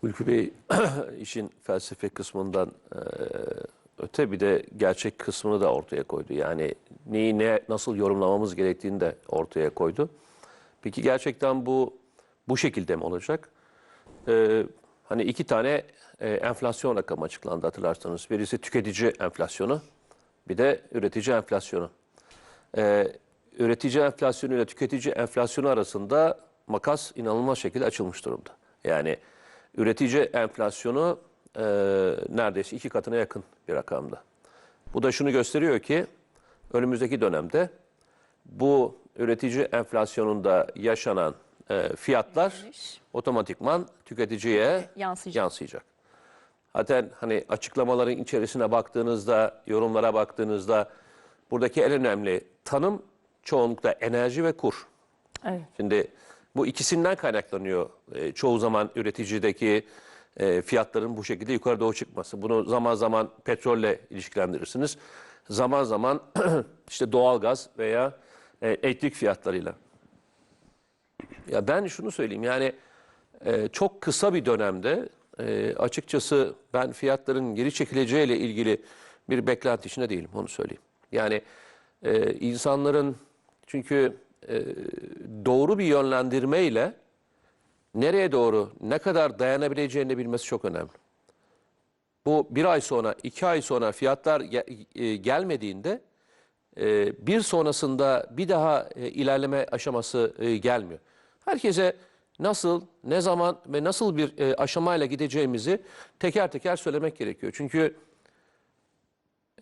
Hulki Bey işin felsefe kısmından öte bir de gerçek kısmını da ortaya koydu. Yani neyi ne nasıl yorumlamamız gerektiğini de ortaya koydu. Peki gerçekten bu bu şekilde mi olacak? Hani iki tane e, enflasyon rakamı açıklandı hatırlarsanız. Birisi tüketici enflasyonu, bir de üretici enflasyonu. Üretici enflasyonu ile tüketici enflasyonu arasında makas inanılmaz şekilde açılmış durumda. Yani üretici enflasyonu e, neredeyse iki katına yakın bir rakamda. Bu da şunu gösteriyor ki önümüzdeki dönemde bu üretici enflasyonunda yaşanan e, fiyatlar otomatikman tüketiciye Yansıyacak. yansıyacak. Zaten hani açıklamaların içerisine baktığınızda, yorumlara baktığınızda buradaki en önemli tanım çoğunlukla enerji ve kur. Evet. Şimdi bu ikisinden kaynaklanıyor e, çoğu zaman üreticideki e, fiyatların bu şekilde yukarı doğru çıkması. Bunu zaman zaman petrolle ilişkilendirirsiniz. Zaman zaman işte doğalgaz veya e, elektrik fiyatlarıyla. Ya ben şunu söyleyeyim yani e, çok kısa bir dönemde e, açıkçası ben fiyatların geri çekileceğiyle ilgili bir beklenti içinde değilim onu söyleyeyim. Yani e, insanların çünkü e, doğru bir yönlendirmeyle nereye doğru ne kadar dayanabileceğini bilmesi çok önemli. Bu bir ay sonra, iki ay sonra fiyatlar e, gelmediğinde e, bir sonrasında bir daha ilerleme aşaması gelmiyor. Herkese nasıl, ne zaman ve nasıl bir aşamayla gideceğimizi teker teker söylemek gerekiyor. Çünkü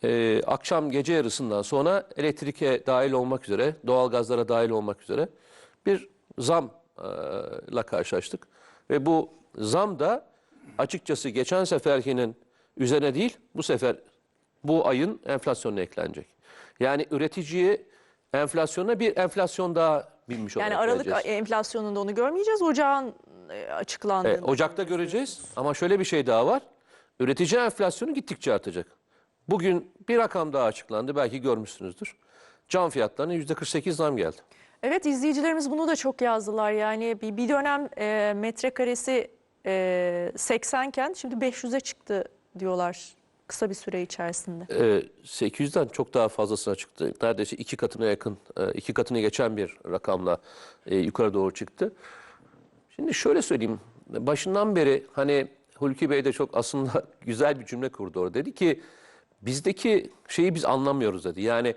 e, akşam gece yarısından sonra elektrike dahil olmak üzere, doğalgazlara dahil olmak üzere bir zamla karşılaştık. Ve bu zam da açıkçası geçen seferkinin üzerine değil, bu sefer bu ayın enflasyonuna eklenecek. Yani üreticiye enflasyona bir enflasyon daha binmiş olarak Yani Aralık göreceğiz. enflasyonunda onu görmeyeceğiz. Ocağın e, açıklandığında. E, Ocak'ta göreceğiz ama şöyle bir şey daha var. Üretici enflasyonu gittikçe artacak. Bugün bir rakam daha açıklandı. Belki görmüşsünüzdür. Cam fiyatlarına %48 zam geldi. Evet izleyicilerimiz bunu da çok yazdılar. Yani bir, bir dönem e, metrekaresi e, 80 iken şimdi 500'e çıktı diyorlar kısa bir süre içerisinde. E, 800'den çok daha fazlasına çıktı. Neredeyse iki katına yakın, e, iki katını geçen bir rakamla e, yukarı doğru çıktı. Şimdi şöyle söyleyeyim. Başından beri hani Hulki Bey de çok aslında güzel bir cümle kurdu orada. Dedi ki bizdeki şeyi biz anlamıyoruz dedi. Yani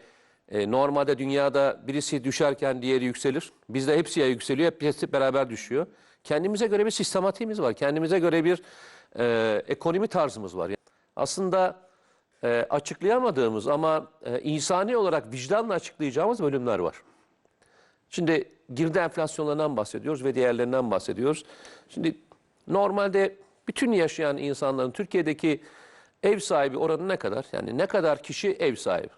e, normalde dünyada birisi düşerken diğeri yükselir. Bizde hepsi ya yükseliyor, hepsi beraber düşüyor. Kendimize göre bir sistematiğimiz var. Kendimize göre bir e, ekonomi tarzımız var. Aslında e, açıklayamadığımız ama e, insani olarak vicdanla açıklayacağımız bölümler var. Şimdi girdi enflasyonlarından bahsediyoruz ve diğerlerinden bahsediyoruz. Şimdi normalde bütün yaşayan insanların Türkiye'deki ev sahibi oranı ne kadar? Yani ne kadar kişi ev sahibi?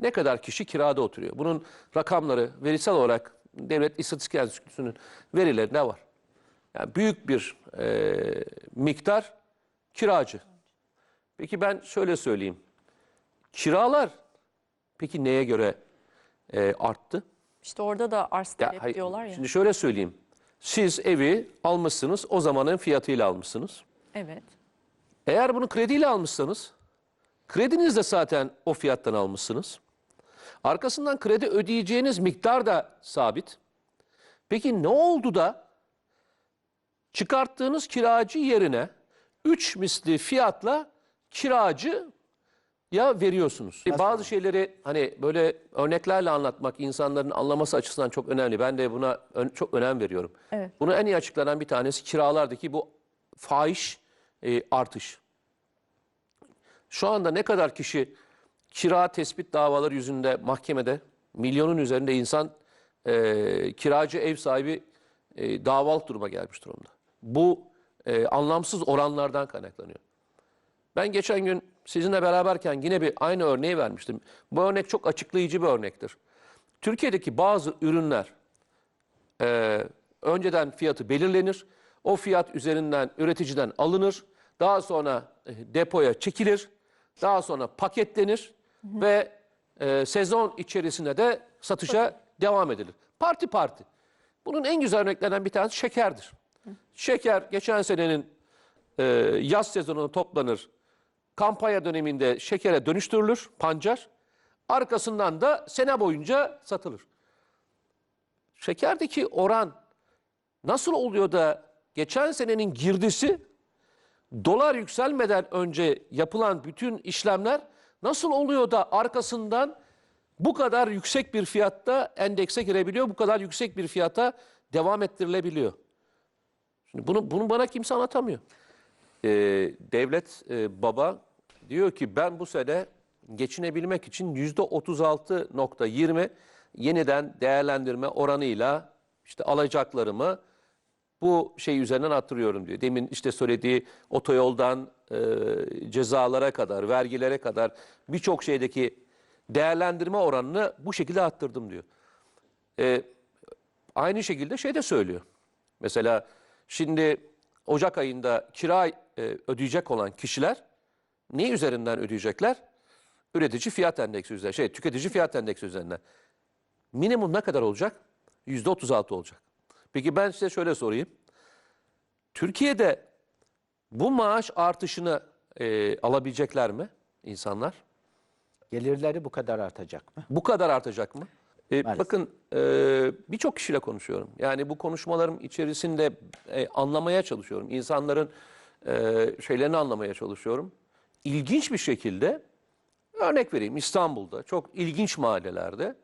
Ne kadar kişi kirada oturuyor? Bunun rakamları verisel olarak Devlet İstatistik Enstitüsü'nün verilerinde var. Yani büyük bir e, miktar kiracı. Peki ben şöyle söyleyeyim. Kiralar peki neye göre e, arttı? İşte orada da arz Ya talep hayır, diyorlar ya. Şimdi şöyle söyleyeyim. Siz evi almışsınız, o zamanın fiyatıyla almışsınız. Evet. Eğer bunu krediyle almışsanız, krediniz de zaten o fiyattan almışsınız. Arkasından kredi ödeyeceğiniz miktar da sabit. Peki ne oldu da çıkarttığınız kiracı yerine 3 misli fiyatla kiracı ya veriyorsunuz. Bazı şeyleri hani böyle örneklerle anlatmak insanların anlaması açısından çok önemli. Ben de buna ön- çok önem veriyorum. Evet. Bunu en iyi açıklanan bir tanesi kiralardaki bu fahiş e, artış. Şu anda ne kadar kişi kira tespit davaları yüzünde mahkemede milyonun üzerinde insan e, kiracı ev sahibi e, davalık duruma gelmiş durumda. Bu e, anlamsız oranlardan kaynaklanıyor. Ben geçen gün sizinle beraberken yine bir aynı örneği vermiştim. Bu örnek çok açıklayıcı bir örnektir. Türkiye'deki bazı ürünler e, önceden fiyatı belirlenir. O fiyat üzerinden üreticiden alınır. Daha sonra e, depoya çekilir. Daha sonra paketlenir ve e, sezon içerisinde de satışa devam edilir. Parti parti. Bunun en güzel örneklerinden bir tanesi şekerdir. Şeker geçen senenin e, yaz sezonunda toplanır. Kampanya döneminde şekere dönüştürülür pancar. Arkasından da sene boyunca satılır. Şekerdeki oran nasıl oluyor da geçen senenin girdisi dolar yükselmeden önce yapılan bütün işlemler nasıl oluyor da arkasından bu kadar yüksek bir fiyatta endekse girebiliyor, bu kadar yüksek bir fiyata devam ettirilebiliyor? Şimdi bunu, bunu bana kimse anlatamıyor. Ee, devlet e, baba diyor ki ben bu sene geçinebilmek için yüzde 36.20 yeniden değerlendirme oranıyla işte alacaklarımı bu şey üzerinden arttırıyorum diyor. Demin işte söylediği otoyoldan e, cezalara kadar, vergilere kadar birçok şeydeki değerlendirme oranını bu şekilde arttırdım diyor. E, aynı şekilde şey de söylüyor. Mesela şimdi Ocak ayında kira e, ödeyecek olan kişiler ne üzerinden ödeyecekler? Üretici fiyat endeksi üzerinden, şey tüketici fiyat endeksi üzerinden. Minimum ne kadar olacak? Yüzde 36 olacak. Peki ben size şöyle sorayım. Türkiye'de bu maaş artışını e, alabilecekler mi insanlar? Gelirleri bu kadar artacak mı? Bu kadar artacak mı? E, Maalesef. bakın e, birçok kişiyle konuşuyorum. Yani bu konuşmalarım içerisinde e, anlamaya çalışıyorum. İnsanların e, şeylerini anlamaya çalışıyorum. İlginç bir şekilde örnek vereyim İstanbul'da çok ilginç mahallelerde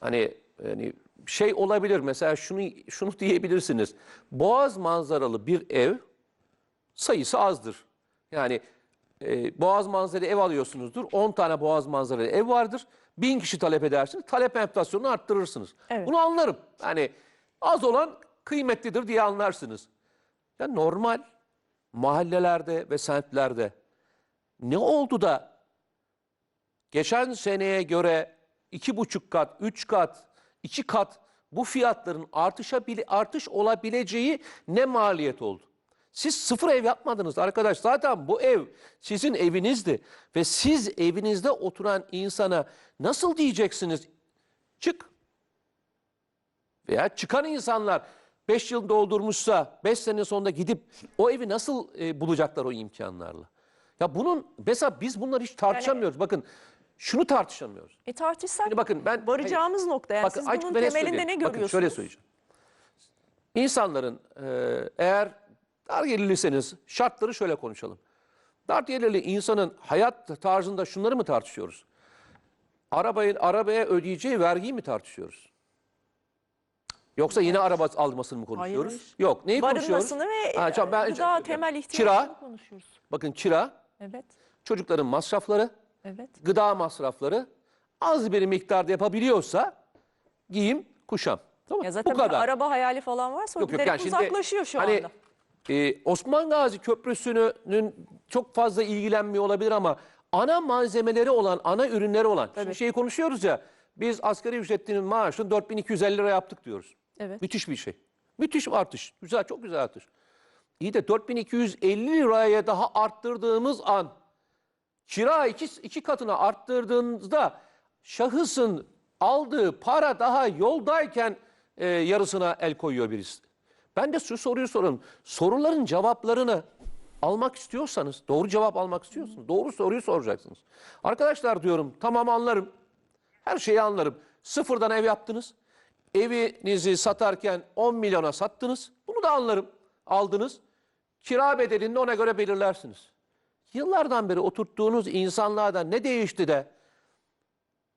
hani hani şey olabilir mesela şunu şunu diyebilirsiniz. Boğaz manzaralı bir ev sayısı azdır. Yani e, boğaz manzaralı ev alıyorsunuzdur. 10 tane boğaz manzaralı ev vardır. 1000 kişi talep edersiniz. Talep enflasyonunu arttırırsınız. Evet. Bunu anlarım. Yani az olan kıymetlidir diye anlarsınız. Ya normal mahallelerde ve semtlerde ne oldu da geçen seneye göre iki buçuk kat, üç kat, iki kat bu fiyatların artışa artış olabileceği ne maliyet oldu? Siz sıfır ev yapmadınız arkadaş. Zaten bu ev sizin evinizdi. Ve siz evinizde oturan insana nasıl diyeceksiniz? Çık. Veya çıkan insanlar 5 yıl doldurmuşsa 5 sene sonunda gidip o evi nasıl e, bulacaklar o imkanlarla? Ya bunun mesela biz bunları hiç tartışamıyoruz. Bakın şunu tartışamıyoruz. E tartışsak Şimdi bakın ben varacağımız nokta yani Bakın, siz bunun temelinde söyleyeyim. ne Bakın görüyorsunuz? şöyle söyleyeceğim. İnsanların e, eğer dar gelirliseniz şartları şöyle konuşalım. Dar gelirli insanın hayat tarzında şunları mı tartışıyoruz? Arabayı, arabaya ödeyeceği vergiyi mi tartışıyoruz? Yoksa yeni araba almasını mı konuşuyoruz? Hayır. Yok. Neyi konuşuyoruz? Barınmasını ve Ha, tamam, ben- gıda temel ihtiyaçlarını Kira, konuşuyoruz. bakın kira, Evet, çocukların masrafları, evet. gıda masrafları az bir miktarda yapabiliyorsa giyim, kuşam. Tamam Ya Bu zaten bir kadar. araba hayali falan varsa o Yok yok giderek yani şimdi uzaklaşıyor şu hani, anda. e, Osman Gazi Köprüsü'nün çok fazla ilgilenmiyor olabilir ama ana malzemeleri olan, ana ürünleri olan. Şimdi şeyi konuşuyoruz ya. Biz asgari ücretlinin maaşını 4250 lira yaptık diyoruz. Evet. Müthiş bir şey. Müthiş bir artış. Güzel, çok güzel artış. İyi de 4250 liraya daha arttırdığımız an kira iki, iki katına arttırdığınızda şahısın aldığı para daha yoldayken e, yarısına el koyuyor birisi. Ben de şu soruyu sorarım. Soruların cevaplarını almak istiyorsanız, doğru cevap almak istiyorsanız, doğru soruyu soracaksınız. Arkadaşlar diyorum, tamam anlarım. Her şeyi anlarım. Sıfırdan ev yaptınız. Evinizi satarken 10 milyona sattınız. Bunu da anlarım. Aldınız. Kira bedelini de ona göre belirlersiniz. Yıllardan beri oturttuğunuz insanlardan ne değişti de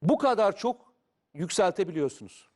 bu kadar çok yükseltebiliyorsunuz?